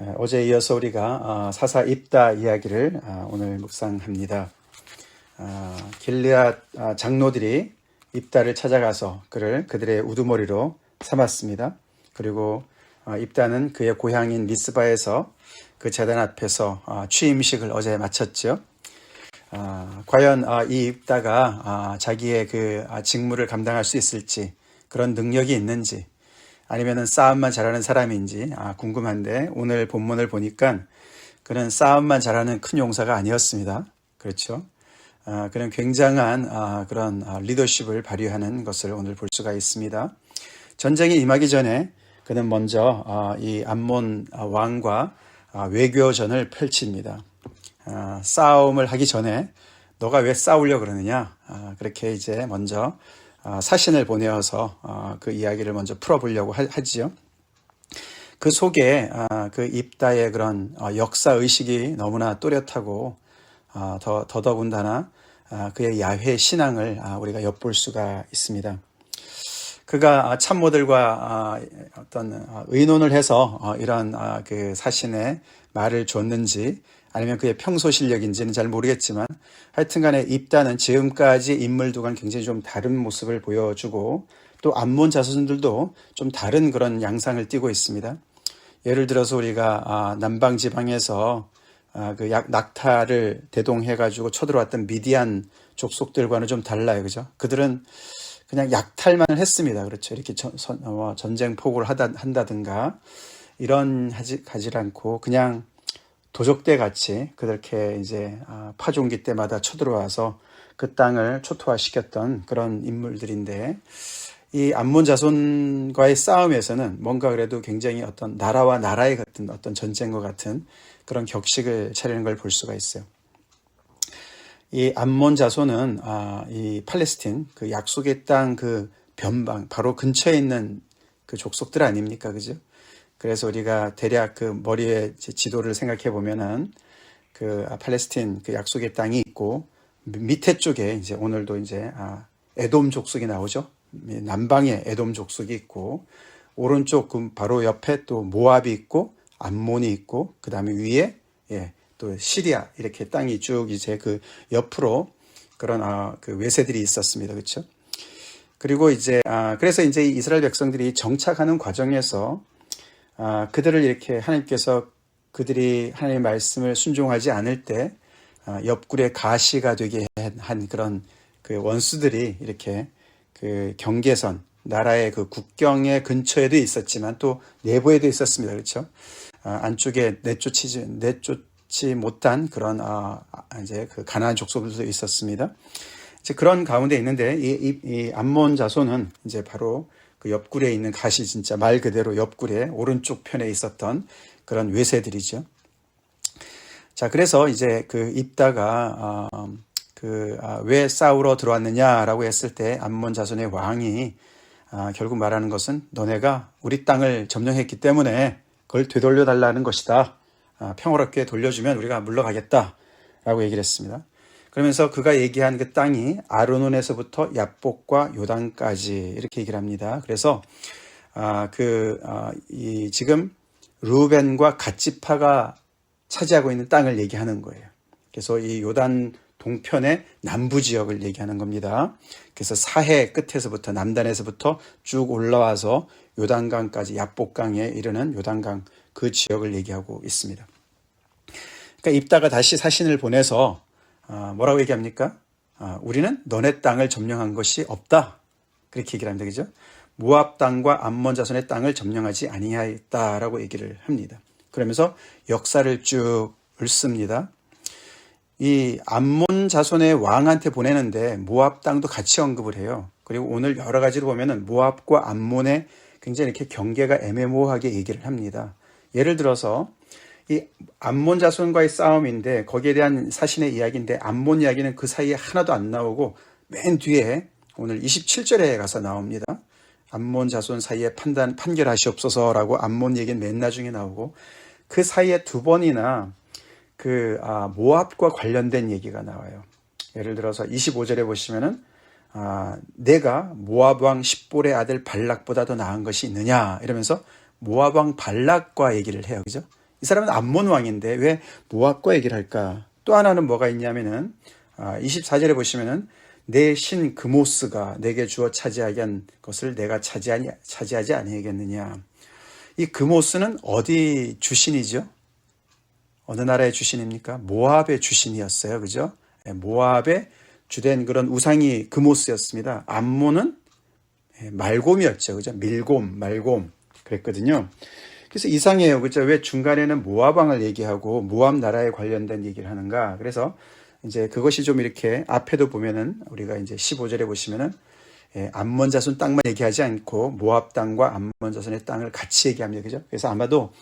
에, 어제 이어서 우리가 어, 사사 입다 이야기를 아, 오늘 묵상합니다. 아, 길리앗 아, 장로들이 입다를 찾아가서 그를 그들의 우두머리로 삼았습니다. 그리고 아, 입다는 그의 고향인 미스바에서 그 재단 앞에서 아, 취임식을 어제 마쳤죠. 아, 과연 아, 이 입다가 아, 자기의 그 아, 직무를 감당할 수 있을지 그런 능력이 있는지 아니면은 싸움만 잘하는 사람인지 아, 궁금한데 오늘 본문을 보니까 그는 싸움만 잘하는 큰 용사가 아니었습니다. 그렇죠? 아, 그는 굉장한 아, 그런 아, 리더십을 발휘하는 것을 오늘 볼 수가 있습니다. 전쟁이 임하기 전에 그는 먼저 아, 이 암몬 아, 왕과 아, 외교전을 펼칩니다. 아, 싸움을 하기 전에 너가 왜 싸우려 그러느냐? 아, 그렇게 이제 먼저 아, 사신을 보내어서 아, 그 이야기를 먼저 풀어보려고 하, 하지요. 그 속에 아, 그 입다의 그런 어, 역사 의식이 너무나 또렷하고 아, 더 더더군다나 아, 그의 야훼 신앙을 아, 우리가 엿볼 수가 있습니다. 그가 아, 참모들과 아, 어떤 아, 의논을 해서 어, 이런 아, 그 사신의 말을 줬는지 아니면 그의 평소 실력인지는 잘 모르겠지만 하여튼간에 입다는 지금까지 인물들과는 굉장히 좀 다른 모습을 보여주고 또 암몬 자손들도 좀 다른 그런 양상을 띠고 있습니다. 예를 들어서 우리가 아, 남방 지방에서 아, 그 약- 낙타를 대동해 가지고 쳐들어왔던 미디안 족속들과는 좀 달라요, 그죠? 그들은 그냥 약탈만 했습니다. 그렇죠. 이렇게 전, 선- 어, 전쟁 포고를 한다든가 이런 하지, 가지 않고 그냥 도적대 같이 그렇게 이제 아, 파종기 때마다 쳐들어와서 그 땅을 초토화시켰던 그런 인물들인데 이 암몬 자손과의 싸움에서는 뭔가 그래도 굉장히 어떤 나라와 나라의 같은 어떤 전쟁과 같은 그런 격식을 차리는 걸 볼 수가 있어요. 이 암몬 자손은 아, 이 팔레스틴 그 약속의 땅 그 변방 바로 근처에 있는 그 족속들 아닙니까, 그죠? 그래서 우리가 대략 그 이제 지도를 생각해 보면은 그 아, 팔레스틴 그 약속의 땅이 있고 밑에 쪽에 이제 오늘도 이제 아, 에돔 족속이 나오죠. 남방에 에돔 족속이 있고 오른쪽 그 바로 옆에 또 모압이 있고 암몬이 있고 그 다음에 위에 예, 또 시리아 이렇게 땅이 쭉 이제 그 옆으로 그런 아, 그 외세들이 있었습니다. 그렇죠? 그리고 이제 아, 그래서 이제 이 이스라엘 백성들이 정착하는 과정에서 아, 그들을 이렇게 하나님께서 그들이 하나님의 말씀을 순종하지 않을 때 아, 옆구리에 가시가 되게 한 그런 그 원수들이 이렇게 그 경계선 나라의 그 국경의 근처에도 있었지만 또 내부에도 있었습니다. 그렇죠? 아, 안쪽에 내쫓이지 내쫓지 못한 그런 아, 아, 이제 그 가나안 족속들도 있었습니다. 이제 그런 가운데 있는데 이, 이, 이 암몬 자손은 이제 바로 그 옆구리에 있는 가시 진짜 말 그대로 옆구리에 오른쪽 편에 있었던 그런 외세들이죠. 자, 그래서 이제 그 입다가 어, 그왜 싸우러 들어왔느냐라고 했을 때 암몬 자손의 왕이 아, 결국 말하는 것은 너네가 우리 땅을 점령했기 때문에 그걸 되돌려 달라는 것이다. 아, 평화롭게 돌려주면 우리가 물러가겠다라고 얘기를 했습니다. 그러면서 그가 얘기한 그 땅이 아르논에서부터 야복과 요단까지 이렇게 얘기를 합니다. 그래서 아, 그, 아, 이, 지금 루벤과 갓지파가 차지하고 있는 땅을 얘기하는 거예요. 그래서 이 요단 동편의 남부 지역을 얘기하는 겁니다. 그래서 사해 끝에서부터 남단에서부터 쭉 올라와서 요단강까지 야복강에 이르는 요단강 그 지역을 얘기하고 있습니다. 그러니까 입다가 다시 사신을 보내서 아, 뭐라고 얘기합니까? 아, 우리는 너네 땅을 점령한 것이 없다. 그렇게 얘기를 합니다. 그죠? 모압 땅과 암몬 자손의 땅을 점령하지 아니하였다라고 얘기를 합니다. 그러면서 역사를 쭉 읊습니다. 이 암몬 자손의 왕한테 보내는데 모압 땅도 같이 언급을 해요. 그리고 오늘 여러 가지로 보면은 모압과 암몬의 굉장히 이렇게 경계가 애매모호하게 얘기를 합니다. 예를 들어서 이 암몬 자손과의 싸움인데 거기에 대한 사신의 이야기인데 암몬 이야기는 그 사이에 하나도 안 나오고 맨 뒤에 오늘 27절에 가서 나옵니다. 암몬 자손 사이에 판단 판결하시옵소서라고 암몬 얘기는 맨 나중에 나오고 그 사이에 두 번이나 그 아, 모압과 관련된 얘기가 나와요. 예를 들어서 25절에 보시면은 아, 내가 모압 왕 십볼의 아들 발락보다 더 나은 것이 있느냐 이러면서 모압 왕 발락과 얘기를 해요. 그죠? 이 사람은 암몬 왕인데 왜 모압과 얘기를 할까? 또 하나는 뭐가 있냐면은 아, 24절에 보시면은 내 신 그모스가 내게 주어 차지하게 한 것을 내가 차지하니, 차지하지 아니하겠느냐. 이 그모스는 어디 주신이죠? 어느 나라의 주신입니까? 모압의 주신이었어요. 그죠? 예, 모압의 주된 그런 우상이 그모스였습니다. 암몬은 예, 말곰이었죠. 그죠? 밀곰, 말곰. 그랬거든요. 그래서 이상해요. 그죠? 왜 중간에는 모압왕을 얘기하고 모압 나라에 관련된 얘기를 하는가? 그래서 이제 그것이 좀 이렇게 앞에도 보면은 우리가 이제 15절에 보시면은 예, 암몬 자손 땅만 얘기하지 않고 모압 땅과 암몬 자손의 땅을 같이 얘기합니다. 그죠? 그래서 아마도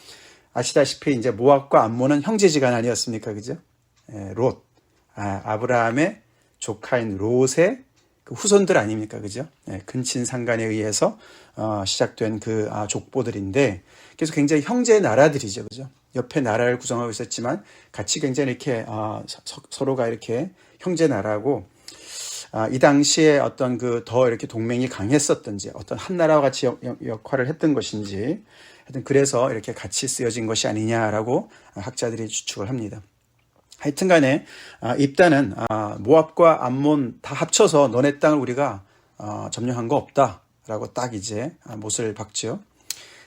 아시다시피 이제 모압과 암몬은 형제지간 아니었습니까? 그죠? 예, 롯. 아, 아브라함의 조카인 롯의 그 후손들 아닙니까? 그죠? 예, 근친 상간에 의해서 어, 시작된 그 아, 족보들인데 그래서 굉장히 형제 나라들이죠. 그죠? 옆에 나라를 구성하고 있었지만 같이 굉장히 이렇게 아, 서, 서로가 이렇게 형제 나라고 아, 이 당시에 어떤 그 더 이렇게 동맹이 강했었던지 어떤 한 나라와 같이 역, 역할을 했던 것인지 하여튼 그래서 이렇게 같이 쓰여진 것이 아니냐라고 학자들이 추측을 합니다. 하여튼 간에 아, 입단은 아, 모압과 암몬 다 합쳐서 너네 땅을 우리가 어, 점령한 거 없다라고 딱 이제 못을 박죠.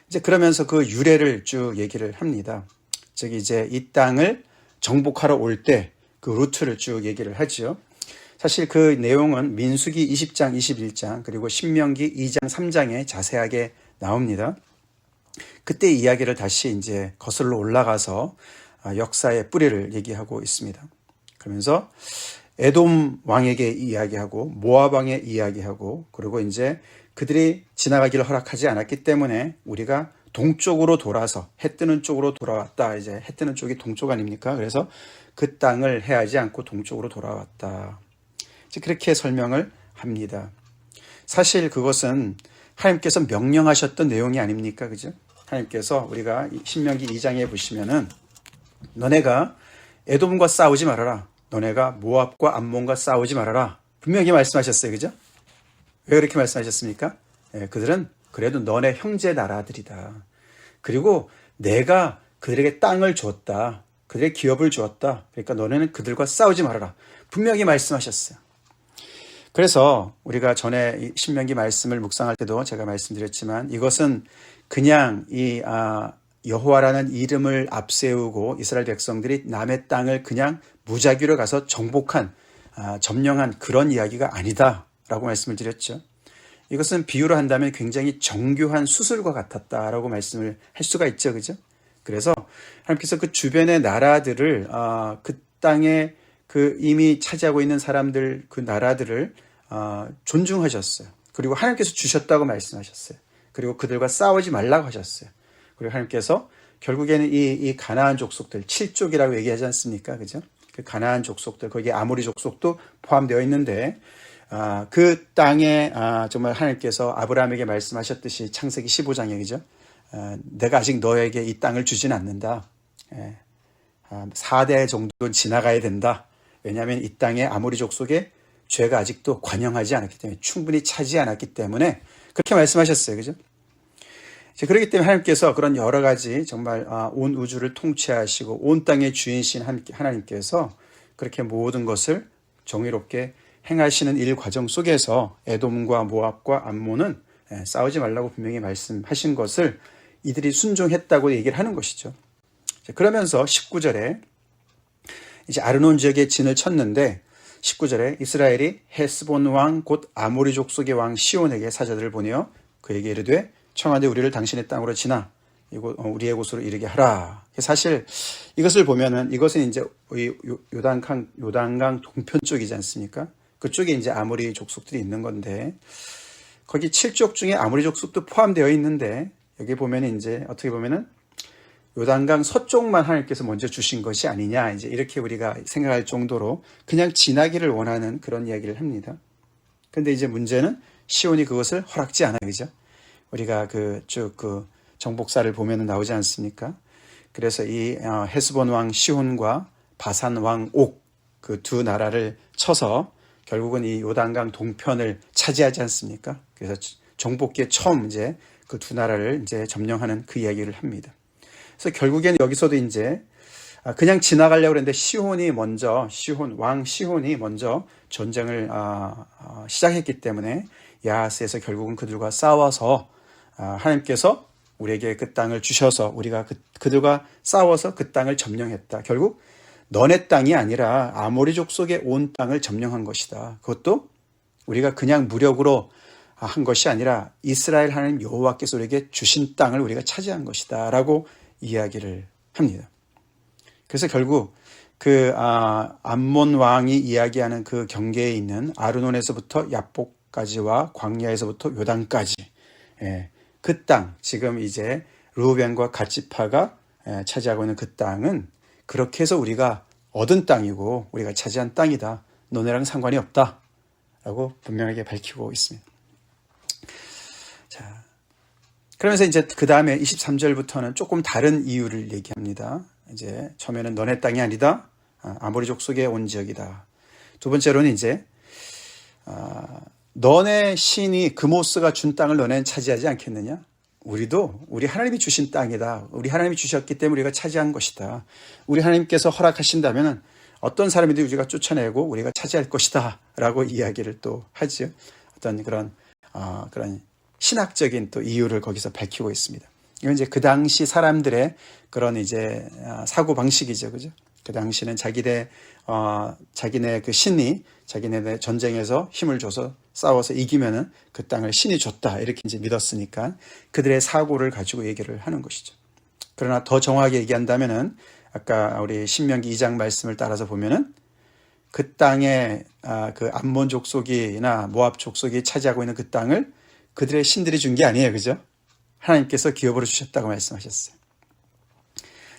이제 그러면서 그 유래를 쭉 얘기를 합니다. 즉 이제 이 땅을 정복하러 올 때 그 루트를 쭉 얘기를 하죠. 사실 그 내용은 민수기 20장, 21장 그리고 신명기 2장, 3장에 자세하게 나옵니다. 그때 이야기를 다시 이제 거슬러 올라가서 아, 역사의 뿌리를 얘기하고 있습니다. 그러면서 에돔 왕에게 이야기하고 모압 왕에 이야기하고 그리고 이제 그들이 지나가기를 허락하지 않았기 때문에 우리가 동쪽으로 돌아서 해 뜨는 쪽으로 돌아왔다. 이제 해 뜨는 쪽이 동쪽 아닙니까? 그래서 그 땅을 해하지 않고 동쪽으로 돌아왔다. 그렇게 설명을 합니다. 사실 그것은 하나님께서 명령하셨던 내용이 아닙니까? 그죠? 하나님께서 우리가 신명기 2장에 보시면은 너네가 에돔과 싸우지 말아라. 너네가 모압과 암몬과 싸우지 말아라. 분명히 말씀하셨어요. 그죠? 왜 그렇게 말씀하셨습니까? 예, 그들은 그래도 너네 형제 나라들이다. 그리고 내가 그들에게 땅을 주었다. 그들의 기업을 주었다. 그러니까 너네는 그들과 싸우지 말아라. 분명히 말씀하셨어요. 그래서 우리가 전에 신명기 말씀을 묵상할 때도 제가 말씀드렸지만 이것은 그냥 이 아, 여호와라는 이름을 앞세우고 이스라엘 백성들이 남의 땅을 그냥 무작위로 가서 정복한 아, 점령한 그런 이야기가 아니다 라고 말씀을 드렸죠. 이것은 비유로 한다면 굉장히 정교한 수술과 같았다라고 말씀을 할 수가 있죠, 그죠? 그래서 하나님께서 그 주변의 나라들을 아, 그 땅에 그 이미 차지하고 있는 사람들 그 나라들을 아, 존중하셨어요. 그리고 하나님께서 주셨다고 말씀하셨어요. 그리고 그들과 싸우지 말라고 하셨어요. 그리고 하나님께서 결국에는 이, 이 가나안 족속들, 7족이라고 얘기하지 않습니까? 그죠? 그 가나안 족속들, 거기에 아모리 족속도 포함되어 있는데, 아, 그 땅에 아, 정말 하나님께서 아브라함에게 말씀하셨듯이 창세기 15장에 그죠? 아, 내가 아직 너에게 이 땅을 주진 않는다. 예. 아, 4대 정도는 지나가야 된다. 왜냐하면 이 땅에 아모리 족속에 죄가 아직도 관영하지 않았기 때문에 충분히 차지 않았기 때문에 그렇게 말씀하셨어요. 그죠? 그렇기 때문에 하나님께서 그런 여러 가지 정말 아, 온 우주를 통치하시고 온 땅의 주인신 하나님께서 그렇게 모든 것을 정의롭게 행하시는 일 과정 속에서 에돔과 모압과 암몬은 예, 싸우지 말라고 분명히 말씀하신 것을 이들이 순종했다고 얘기를 하는 것이죠. 그러면서 19절에 이제 아르논 지역에 진을 쳤는데 19절에 이스라엘이 헤스본 왕 곧 아모리 족속의 왕 시온에게 사자들을 보내어 그에게 이르되 청하되 우리를 당신의 땅으로 지나 어, 우리의 곳으로 이르게 하라. 사실 이것을 보면은 이것은 이제 요단강 요단강 동편 쪽이지 않습니까? 그쪽에 이제 아모리 족속들이 있는 건데 거기 7족 중에 아모리 족속도 포함되어 있는데 여기 보면 이제 어떻게 보면은 요단강 서쪽만 하나님께서 먼저 주신 것이 아니냐 이제 이렇게 우리가 생각할 정도로 그냥 지나기를 원하는 그런 이야기를 합니다. 근데 이제 문제는 시온이 그것을 허락지 않아요. 그죠? 우리가 그 쭉그 그 정복사를 보면 나오지 않습니까? 그래서 이 어, 헤스본 왕 시온과 바산 왕 옥 그 두 나라를 쳐서 결국은 이 요단강 동편을 차지하지 않습니까? 그래서 정복기에 처음 이제 그 두 나라를 이제 점령하는 그 이야기를 합니다. 그래서 결국에는 여기서도 이제 아, 그냥 지나가려고 그랬는데 시혼이 먼저 시혼 왕 시혼이 먼저 전쟁을 아, 아, 시작했기 때문에 야하스에서 결국은 그들과 싸워서 아, 하나님께서 우리에게 그 땅을 주셔서 우리가 그, 그들과 싸워서 그 땅을 점령했다. 결국 너네 땅이 아니라 아모리 족속의 온 땅을 점령한 것이다. 그것도 우리가 그냥 무력으로 한 것이 아니라 이스라엘 하나님 여호와께서 우리에게 주신 땅을 우리가 차지한 것이다라고 이야기를 합니다. 그래서 결국 그 아, 암몬 왕이 이야기하는 그 경계에 있는 아르논에서부터 야복까지와 광야에서부터 요단까지 예, 그 땅 지금 이제 루벤과 가치파가 예, 차지하고 있는 그 땅은 그렇게 해서 우리가 얻은 땅이고 우리가 차지한 땅이다. 너네랑 상관이 없다. 라고 분명하게 밝히고 있습니다. 자, 그러면서 이제 그 다음에 23절부터는 조금 다른 이유를 얘기합니다. 이제 처음에는 너네 땅이 아니다. 아, 아모리족 속에 온 지역이다. 두 번째로는 이제 아, 너네 신이 그모스가 준 땅을 너네는 차지하지 않겠느냐? 우리도 우리 하나님이 주신 땅이다. 우리 하나님이 주셨기 때문에 우리가 차지한 것이다. 우리 하나님께서 허락하신다면 어떤 사람이든 우리가 쫓아내고 우리가 차지할 것이다. 라고 이야기를 또 하죠. 어떤 그런, 어, 그런 신학적인 또 이유를 거기서 밝히고 있습니다. 이건 이제 그 당시 사람들의 그런 이제 아, 사고 방식이죠. 그죠? 그 당시는 자기네, 어, 자기네 그 신이 자기네 전쟁에서 힘을 줘서 싸워서 이기면은 그 땅을 신이 줬다. 이렇게 이제 믿었으니까 그들의 사고를 가지고 얘기를 하는 것이죠. 그러나 더 정확하게 얘기한다면은 아까 우리 신명기 2장 말씀을 따라서 보면은 그 땅에 아, 그 암몬 족속이나 모압 족속이 차지하고 있는 그 땅을 그들의 신들이 준 게 아니에요. 그죠? 하나님께서 기업으로 주셨다고 말씀하셨어요.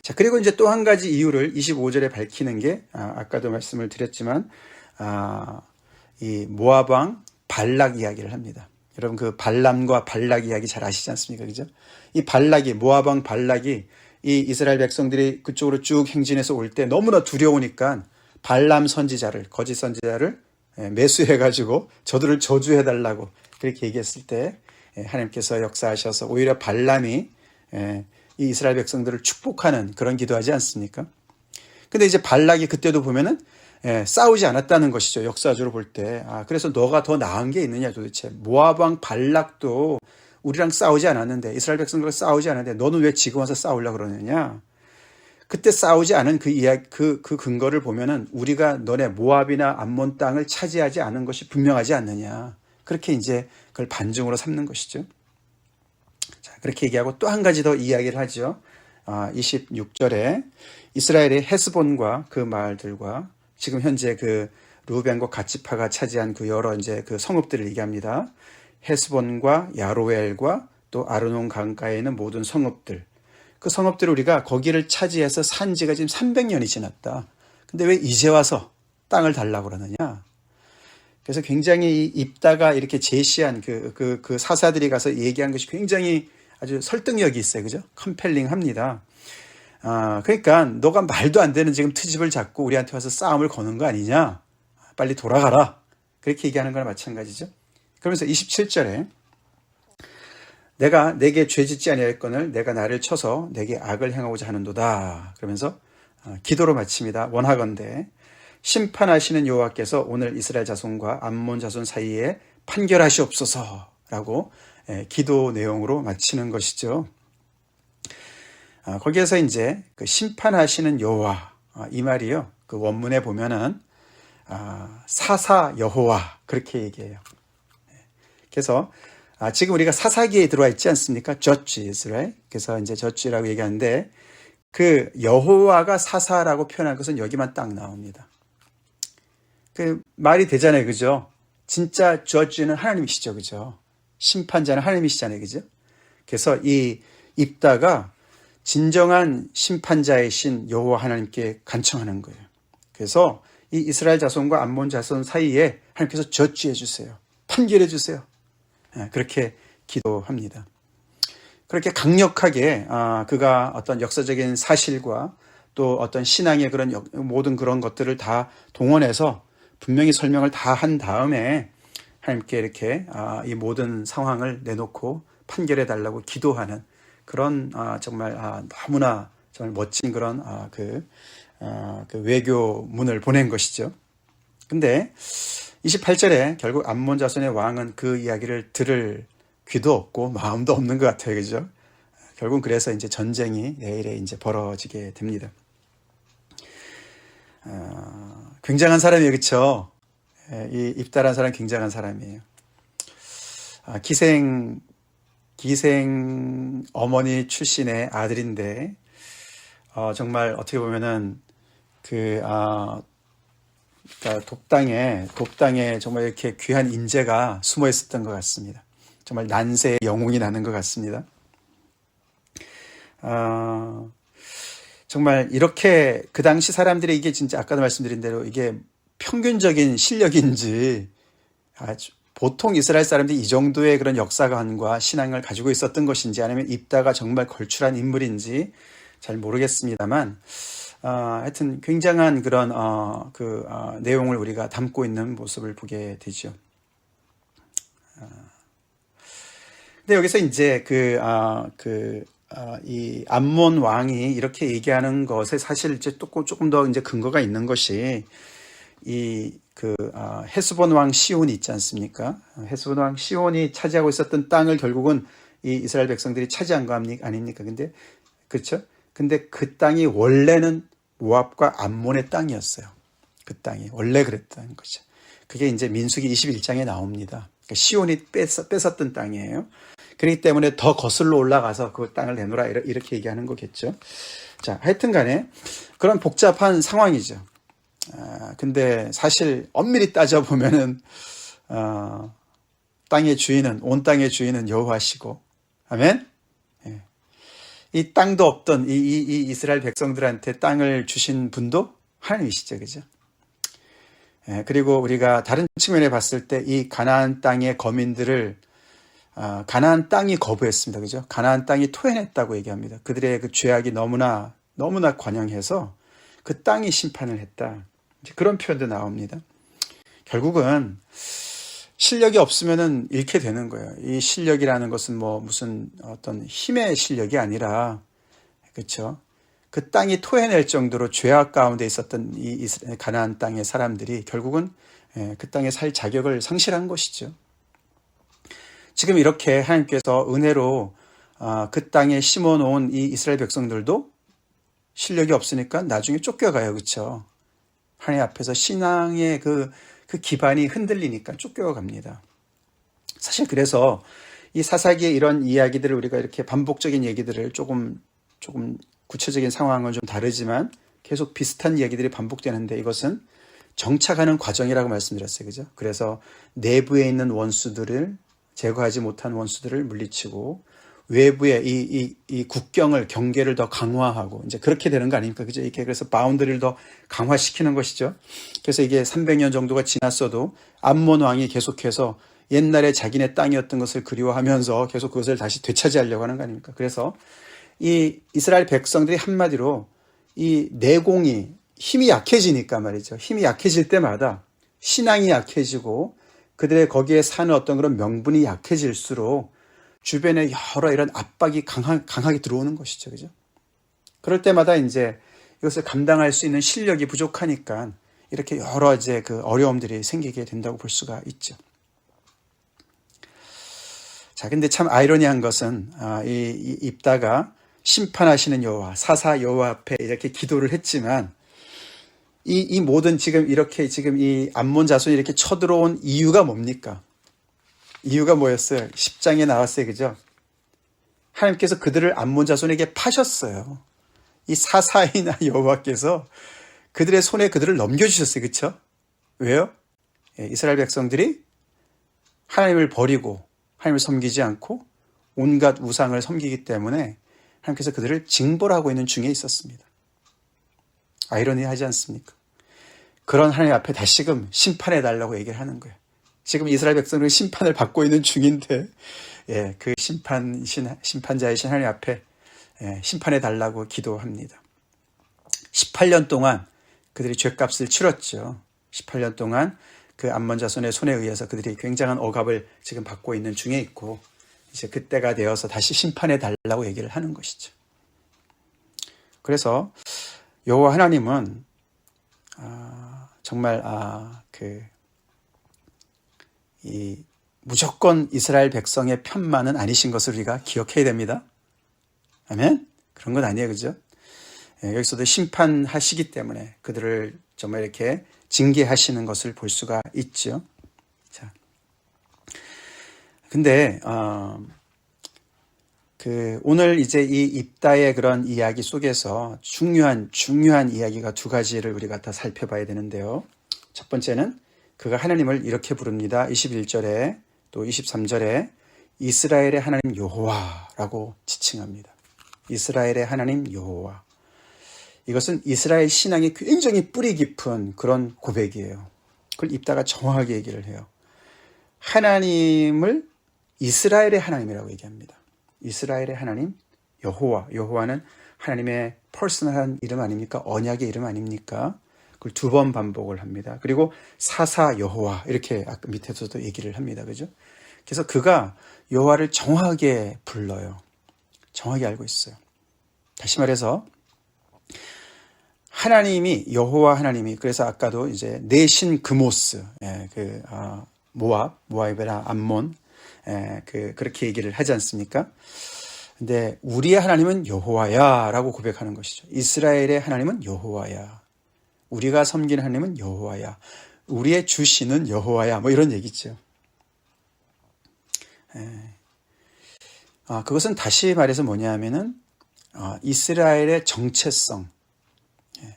자, 그리고 이제 또 한 가지 이유를 25절에 밝히는 게, 아, 까도 말씀을 드렸지만, 아, 이 모아방 발락 이야기를 합니다. 여러분 그 발람과 발락 이야기 잘 아시지 않습니까? 그죠? 이 발락이, 모아방 발락이 이 이스라엘 백성들이 그쪽으로 쭉 행진해서 올 때 너무나 두려우니까 발람 선지자를, 거짓 선지자를 예, 매수해 가지고 저들을 저주해 달라고 그렇게 얘기했을 때 예, 하나님께서 역사하셔서 오히려 발람이 예, 이 이스라엘 백성들을 축복하는 그런 기도하지 않습니까? 근데 이제 발락이 그때도 보면은 예, 싸우지 않았다는 것이죠. 역사적으로 볼 때. 아, 그래서 너가 더 나은 게 있느냐 도대체. 모아방 발락도 우리랑 싸우지 않았는데 이스라엘 백성들과 싸우지 않았는데 너는 왜 지금 와서 싸우려고 그러느냐? 그때 싸우지 않은 그 이야기 그, 그 근거를 보면은 우리가 너네 모압이나 암몬 땅을 차지하지 않은 것이 분명하지 않느냐. 그렇게 이제 그걸 반증으로 삼는 것이죠. 자, 그렇게 얘기하고 또 한 가지 더 이야기를 하죠. 아, 26절에 이스라엘의 헤스본과 그 마을들과 지금 현재 그 루벤과 가치파가 차지한 그 여러 이제 그 성읍들을 얘기합니다. 헤스본과 야로엘과 또 아르논 강가에 있는 모든 성읍들. 그 성읍들을 우리가 거기를 차지해서 산 지가 지금 300년이 지났다. 근데 왜 이제 와서 땅을 달라고 그러느냐? 그래서 굉장히 입다가 이렇게 제시한 그, 그, 그 사사들이 가서 얘기한 것이 굉장히 아주 설득력이 있어요. 그죠? 컴펠링 합니다. 아, 그러니까 너가 말도 안 되는 지금 트집을 잡고 우리한테 와서 싸움을 거는 거 아니냐? 빨리 돌아가라. 그렇게 얘기하는 거나 마찬가지죠. 그러면서 27절에 내가 내게 죄 짓지 아니할건을 내가 나를 쳐서 내게 악을 행하고자 하는도다. 그러면서 아, 기도로 마칩니다. 원하건대 심판하시는 여호와께서 오늘 이스라엘 자손과 암몬 자손 사이에 판결하시옵소서라고 예, 기도 내용으로 마치는 것이죠. 아, 거기에서 이제 그 심판하시는 여호와 아, 이 말이요. 그 원문에 보면은 아, 사사 여호와 그렇게 얘기해요. 예. 그래서 지금 우리가 사사기에 들어와 있지 않습니까? judges, right? 그래서 이제 judge라고 얘기하는데 그 여호와가 사사라고 표현한 것은 여기만 딱 나옵니다. 그 말이 되잖아요, 그죠? 진짜 judge는 하나님이시죠, 그죠? 심판자는 하나님이시잖아요, 그죠? 그래서 이 입다가 진정한 심판자이신 여호와 하나님께 간청하는 거예요. 그래서 이 이스라엘 자손과 암몬 자손 사이에 하나님께서 저지해 주세요. 판결해 주세요. 예, 그렇게 기도합니다. 그렇게 강력하게 아, 그가 어떤 역사적인 사실과 또 어떤 신앙의 그런 모든 그런 것들을 다 동원해서 분명히 설명을 다 한 다음에 하나님께 이렇게 아, 이 모든 상황을 내놓고 판결해 달라고 기도하는 그런 아, 정말 아, 너무나 정말 멋진 그런 아, 그, 아, 그 외교문을 보낸 것이죠. 근데 28절에 결국 암몬 자손의 왕은 그 이야기를 들을 귀도 없고 마음도 없는 것 같아요. 그죠? 결국 그래서 이제 전쟁이 내일에 이제 벌어지게 됩니다. 어, 굉장한 사람이에요. 그쵸? 예, 이 입다란 사람 굉장한 사람이에요. 아, 기생, 기생 어머니 출신의 아들인데, 어, 정말 어떻게 보면은 그, 아, 그러니까 독당에, 독당에 정말 이렇게 귀한 인재가 숨어 있었던 것 같습니다. 정말 난세의 영웅이 나는 것 같습니다. 어, 정말 이렇게 그 당시 사람들이 이게 진짜 아까도 말씀드린 대로 이게 평균적인 실력인지 아주 보통 이스라엘 사람들이 이 정도의 그런 역사관과 신앙을 가지고 있었던 것인지 아니면 입다가 정말 걸출한 인물인지 잘 모르겠습니다만 어, 하여튼 굉장한 그런 어, 그 어, 내용을 우리가 담고 있는 모습을 보게 되죠. 어, 근데 여기서 이제 그, 아, 그, 아, 이 암몬 왕이 이렇게 얘기하는 것에 사실 이제 또 조금 더 이제 근거가 있는 것이 이 그 아, 헤스본 왕 시온이 있지 않습니까? 헤스본 왕 시온이 차지하고 있었던 땅을 결국은 이 이스라엘 백성들이 차지한 거 아닙니까? 근데 그렇죠? 근데 그 땅이 원래는 모압과 암몬의 땅이었어요. 그 땅이 원래 그랬다는 거죠. 그게 이제 민수기 21장에 나옵니다. 그러니까 시온이 뺏, 뺏었던 땅이에요. 그렇기 때문에 더 거슬러 올라가서 그 땅을 내놓으라 이렇게 얘기하는 거겠죠. 자, 하여튼 간에 그런 복잡한 상황이죠. 아, 근데 사실 엄밀히 따져보면은, 어, 땅의 주인은, 온 땅의 주인은 여호와시고, 아멘? 예. 이 땅도 없던 이, 이, 이 이스라엘 백성들한테 땅을 주신 분도 하나님이시죠. 그죠? 예, 그리고 우리가 다른 측면에 봤을 때 이 가나안 땅의 거민들을 아, 가나안 땅이 거부했습니다. 그죠? 가나안 땅이 토해냈다고 얘기합니다. 그들의 그 죄악이 너무나 너무나 관영해서 그 땅이 심판을 했다. 그런 표현도 나옵니다. 결국은 실력이 없으면은 잃게 되는 거예요. 이 실력이라는 것은 뭐 무슨 어떤 힘의 실력이 아니라 그렇죠. 그 땅이 토해낼 정도로 죄악 가운데 있었던 이 가나안 땅의 사람들이 결국은 예, 그 땅에 살 자격을 상실한 것이죠. 지금 이렇게 하나님께서 은혜로 아, 그 땅에 심어놓은 이 이스라엘 백성들도 실력이 없으니까 나중에 쫓겨가요. 그렇죠? 하나님 앞에서 신앙의 그, 그 기반이 흔들리니까 쫓겨갑니다. 사실 그래서 이 사사기의 이런 이야기들을 우리가 이렇게 반복적인 얘기들을 조금 조금 구체적인 상황은 좀 다르지만 계속 비슷한 이야기들이 반복되는데 이것은 정착하는 과정이라고 말씀드렸어요. 그죠? 그래서 내부에 있는 원수들을 제거하지 못한 원수들을 물리치고 외부의 이, 이, 이 국경을 경계를 더 강화하고 이제 그렇게 되는 거 아닙니까? 그죠? 이렇게 그래서 바운드리를 더 강화시키는 것이죠. 그래서 이게 300년 정도가 지났어도 암몬 왕이 계속해서 옛날에 자기네 땅이었던 것을 그리워하면서 계속 그것을 다시 되찾이하려고 하는 거 아닙니까? 그래서 이 이스라엘 백성들이 한마디로 이 내공이 힘이 약해지니까 말이죠. 힘이 약해질 때마다 신앙이 약해지고 그들의 거기에 사는 어떤 그런 명분이 약해질수록 주변에 여러 이런 압박이 강하, 강하게 들어오는 것이죠. 그죠? 그럴 때마다 이제 이것을 감당할 수 있는 실력이 부족하니까 이렇게 여러 이제 그 어려움들이 생기게 된다고 볼 수가 있죠. 자, 근데 참 아이러니한 것은 아, 이, 이 입다가 심판하시는 여호와, 사사 여호와 앞에 이렇게 기도를 했지만 이, 이 모든 지금 이렇게 지금 이 암몬 자손이 이렇게 쳐들어온 이유가 뭡니까? 이유가 뭐였어요? 10장에 나왔어요. 그죠? 하나님께서 그들을 암몬 자손에게 파셨어요. 이 사사이나 여호와께서 그들의 손에 그들을 넘겨주셨어요. 그쵸? 왜요? 예, 이스라엘 백성들이 하나님을 버리고 하나님을 섬기지 않고 온갖 우상을 섬기기 때문에 하나님께서 그들을 징벌하고 있는 중에 있었습니다. 아이러니하지 않습니까? 그런 하나님 앞에 다시금 심판해 달라고 얘기를 하는 거예요. 지금 이스라엘 백성은 심판을 받고 있는 중인데, 예, 그 심판, 심판자이신 하나님 앞에 예, 심판해 달라고 기도합니다. 18년 동안 그들이 죄값을 치렀죠. 18년 동안 그 암몬 자손의 손에 의해서 그들이 굉장한 억압을 지금 받고 있는 중에 있고, 이제 그때가 되어서 다시 심판해 달라고 얘기를 하는 것이죠. 그래서 여호와 하나님은 아, 정말 아, 그, 이 무조건 이스라엘 백성의 편만은 아니신 것을 우리가 기억해야 됩니다. 아멘? 그런 건 아니에요, 그죠? 예, 여기서도 심판하시기 때문에 그들을 정말 이렇게 징계하시는 것을 볼 수가 있죠. 자, 근데 어, 그 오늘 이제 이 입다의 그런 이야기 속에서 중요한 중요한 이야기가 두 가지를 우리가 다 살펴봐야 되는데요. 첫 번째는 그가 하나님을 이렇게 부릅니다. 21절에 또 23절에 이스라엘의 하나님 여호와라고 지칭합니다. 이스라엘의 하나님 여호와. 이것은 이스라엘 신앙이 굉장히 뿌리 깊은 그런 고백이에요. 그걸 입다가 정확하게 얘기를 해요. 하나님을 이스라엘의 하나님이라고 얘기합니다. 이스라엘의 하나님 여호와. 여호와는 하나님의 퍼스널한 이름 아닙니까? 언약의 이름 아닙니까? 그걸 두 번 반복을 합니다. 그리고 사사 여호와 이렇게 아까 밑에서도 얘기를 합니다. 그죠? 그래서 그가 여호와를 정확하게 불러요. 정확히 알고 있어요. 다시 말해서 하나님이 여호와 하나님이 그래서 아까도 이제 내신 그모스 예, 그 아, 모압 모압이라 암몬 예, 그 그렇게 얘기를 하지 않습니까? 근데 우리의 하나님은 여호와야라고 고백하는 것이죠. 이스라엘의 하나님은 여호와야. 우리가 섬기는 하나님은 여호와야. 우리의 주신은 여호와야. 뭐 이런 얘기죠. 예. 아, 그것은 다시 말해서 뭐냐면은 어, 이스라엘의 정체성, 예.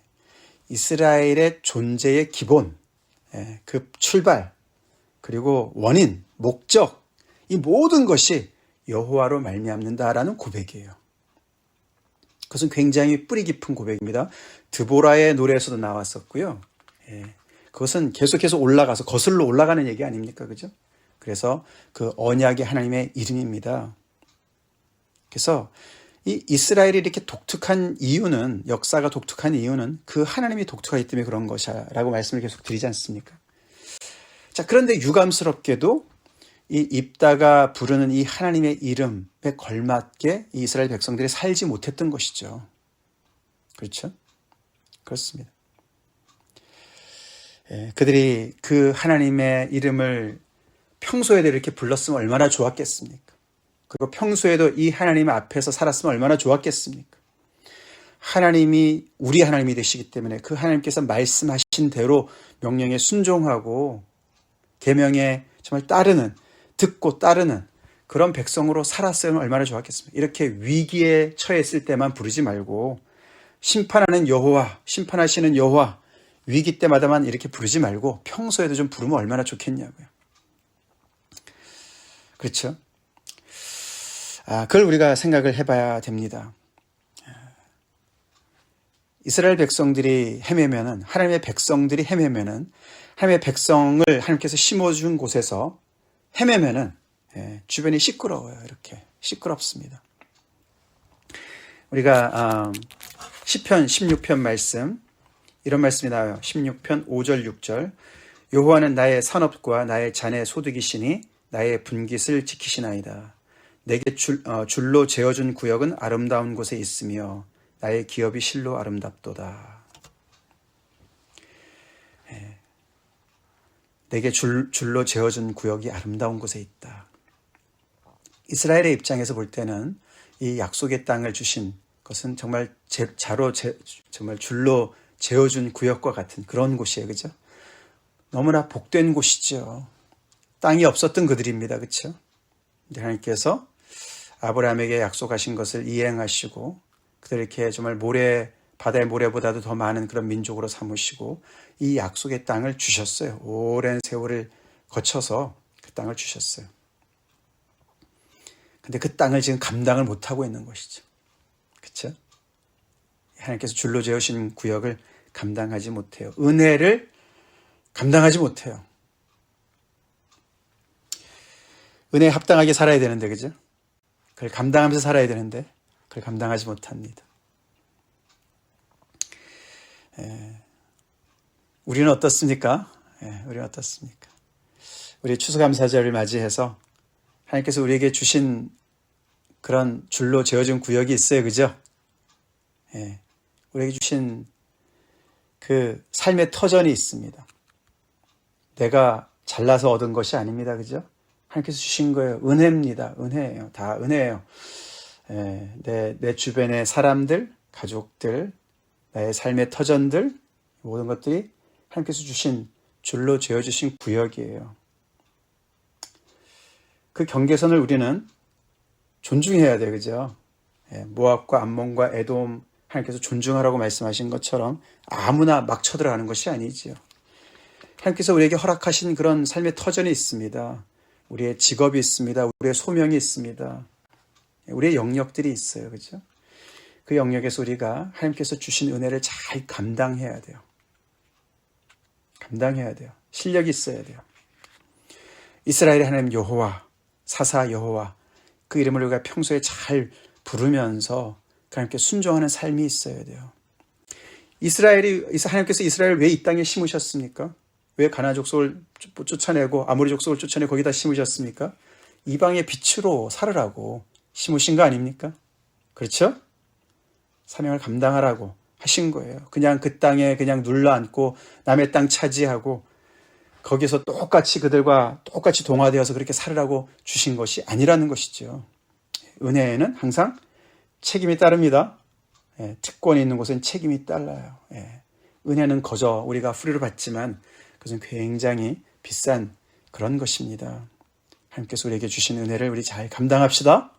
이스라엘의 존재의 기본, 예. 그 출발, 그리고 원인, 목적, 이 모든 것이 여호와로 말미암는다라는 고백이에요. 그것은 굉장히 뿌리 깊은 고백입니다. 드보라의 노래에서도 나왔었고요. 예. 그것은 계속해서 올라가서 거슬러 올라가는 얘기 아닙니까? 그죠? 그래서 그 언약의 하나님의 이름입니다. 그래서 이 이스라엘이 이렇게 독특한 이유는 역사가 독특한 이유는 그 하나님이 독특하기 때문에 그런 것이라고 말씀을 계속 드리지 않습니까? 자, 그런데 유감스럽게도 이 입다가 부르는 이 하나님의 이름에 걸맞게 이스라엘 백성들이 살지 못했던 것이죠. 그렇죠? 그렇습니다. 예, 그들이 그 하나님의 이름을 평소에도 이렇게 불렀으면 얼마나 좋았겠습니까? 그리고 평소에도 이 하나님 앞에서 살았으면 얼마나 좋았겠습니까? 하나님이 우리 하나님이 되시기 때문에 그 하나님께서 말씀하신 대로 명령에 순종하고 계명에 정말 따르는 듣고 따르는 그런 백성으로 살았으면 얼마나 좋았겠습니까? 이렇게 위기에 처했을 때만 부르지 말고 심판하는 여호와, 심판하시는 여호와 위기 때마다만 이렇게 부르지 말고 평소에도 좀 부르면 얼마나 좋겠냐고요. 그렇죠? 아, 그걸 우리가 생각을 해봐야 됩니다. 이스라엘 백성들이 헤매면은 하나님의 백성들이 헤매면은 하나님의 백성을 하나님께서 심어준 곳에서 헤매면은 예, 주변이 시끄러워요. 이렇게 시끄럽습니다. 우리가 아, 시편 16편 말씀 이런 말씀이 나와요. 16편 5절 6절 여호와는 나의 산업과 나의 잔의 소득이시니 나의 분깃을 지키시나이다. 내게 줄, 어, 줄로 재어준 구역은 아름다운 곳에 있으며 나의 기업이 실로 아름답도다. 예. 내게 줄, 줄로 재어준 구역이 아름다운 곳에 있다. 이스라엘의 입장에서 볼 때는 이 약속의 땅을 주신 것은 정말 제, 자로 제, 정말 줄로 재어준 구역과 같은 그런 곳이에요, 그죠? 너무나 복된 곳이죠. 땅이 없었던 그들입니다, 그렇죠? 하나님께서 아브라함에게 약속하신 것을 이행하시고 그들 이렇게 정말 모래 바다의 모래보다도 더 많은 그런 민족으로 삼으시고 이 약속의 땅을 주셨어요. 오랜 세월을 거쳐서 그 땅을 주셨어요. 근데 그 땅을 지금 감당을 못하고 있는 것이죠. 그렇죠? 하나님께서 줄로 재우신 구역을 감당하지 못해요. 은혜를 감당하지 못해요. 은혜에 합당하게 살아야 되는데, 그죠? 그걸 감당하면서 살아야 되는데 그걸 감당하지 못합니다. 예. 우리는 어떻습니까? 예, 우리는 어떻습니까? 우리 추수감사절을 맞이해서 하나님께서 우리에게 주신 그런 줄로 재어진 구역이 있어요. 그죠? 예. 우리에게 주신 그 삶의 터전이 있습니다. 내가 잘나서 얻은 것이 아닙니다. 그죠? 하나님께서 주신 거예요. 은혜입니다. 은혜예요. 다 은혜예요. 예, 내, 내 주변의 사람들, 가족들, 나의 삶의 터전들, 모든 것들이 하나님께서 주신 줄로 재어주신 구역이에요. 그 경계선을 우리는 존중해야 돼요. 그죠? 예, 모압과 암몬과 에돔 하나님께서 존중하라고 말씀하신 것처럼 아무나 막 쳐들어가는 것이 아니지요. 하나님께서 우리에게 허락하신 그런 삶의 터전이 있습니다. 우리의 직업이 있습니다. 우리의 소명이 있습니다. 우리의 영역들이 있어요. 그죠? 그 영역에서 우리가 하나님께서 주신 은혜를 잘 감당해야 돼요. 감당해야 돼요. 실력이 있어야 돼요. 이스라엘의 하나님 여호와, 사사 여호와, 그 이름을 우리가 평소에 잘 부르면서 하나님께 순종하는 삶이 있어야 돼요. 이스라엘이 하나님께서 이스라엘 왜 이 땅에 심으셨습니까? 왜 가나 족속을 쫓아내고 아모리 족속을 쫓아내 거기다 심으셨습니까? 이방의 빛으로 살으라고 심으신 거 아닙니까? 그렇죠? 사명을 감당하라고 하신 거예요. 그냥 그 땅에 그냥 눌러 앉고 남의 땅 차지하고 거기서 똑같이 그들과 똑같이 동화되어서 그렇게 살으라고 주신 것이 아니라는 것이죠. 은혜에는 항상 책임이 따릅니다. 예, 특권이 있는 곳은 책임이 달라요. 예, 은혜는 거저 우리가 후리를 받지만 그것은 굉장히 비싼 그런 것입니다. 하나님께서 우리에게 주신 은혜를 우리 잘 감당합시다.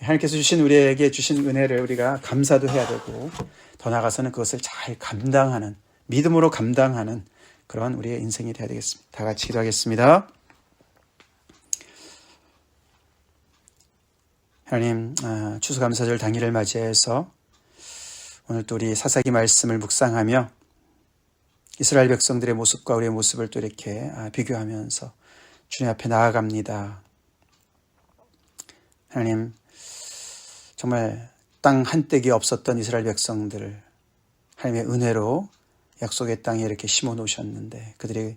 하나님께서 주신 우리에게 주신 은혜를 우리가 감사도 해야 되고 더 나아가서는 그것을 잘 감당하는 믿음으로 감당하는 그런 우리의 인생이 되어야 되겠습니다. 다 같이 기도하겠습니다. 하나님 아, 추수감사절 당일을 맞이해서 오늘 또 우리 사사기 말씀을 묵상하며 이스라엘 백성들의 모습과 우리의 모습을 또 이렇게 아, 비교하면서 주님 앞에 나아갑니다. 하나님 정말 땅 한떼기 없었던 이스라엘 백성들을 하나님의 은혜로 약속의 땅에 이렇게 심어 놓으셨는데 그들이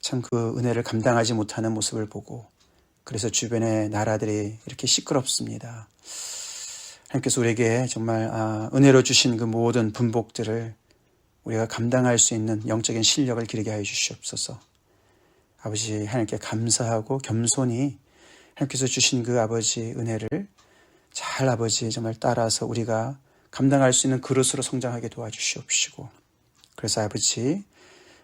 참 그 은혜를 감당하지 못하는 모습을 보고 그래서 주변의 나라들이 이렇게 시끄럽습니다. 하나님께서 우리에게 정말 아, 은혜로 주신 그 모든 분복들을 우리가 감당할 수 있는 영적인 실력을 기르게 하여 주시옵소서. 아버지 하나님께 감사하고 겸손히 하나님께서 주신 그 아버지 은혜를 잘 아버지 정말 따라서 우리가 감당할 수 있는 그릇으로 성장하게 도와주시옵시고 그래서 아버지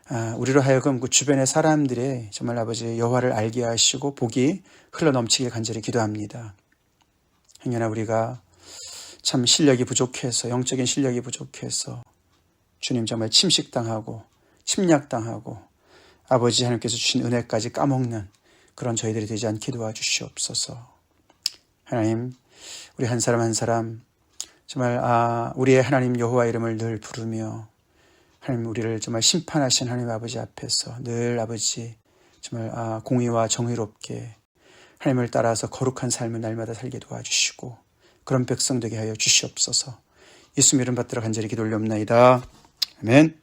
아, 우리로 하여금 그 주변의 사람들의 정말 아버지 여호와를 알게 하시고 복이 흘러 넘치길 간절히 기도합니다. 행여나 우리가 참 실력이 부족해서 영적인 실력이 부족해서 주님 정말 침식당하고 침략당하고 아버지 하나님께서 주신 은혜까지 까먹는 그런 저희들이 되지 않게 도와주시옵소서. 하나님 우리 한 사람 한 사람 정말 아 우리의 하나님 여호와 이름을 늘 부르며 하나님 우리를 정말 심판하신 하나님 아버지 앞에서 늘 아버지 정말 아 공의와 정의롭게 하나님을 따라서 거룩한 삶을 날마다 살게 도와주시고 그런 백성 되게 하여 주시옵소서. 예수 이름 받들어 간절히 기도 올려옵나이다. 아멘.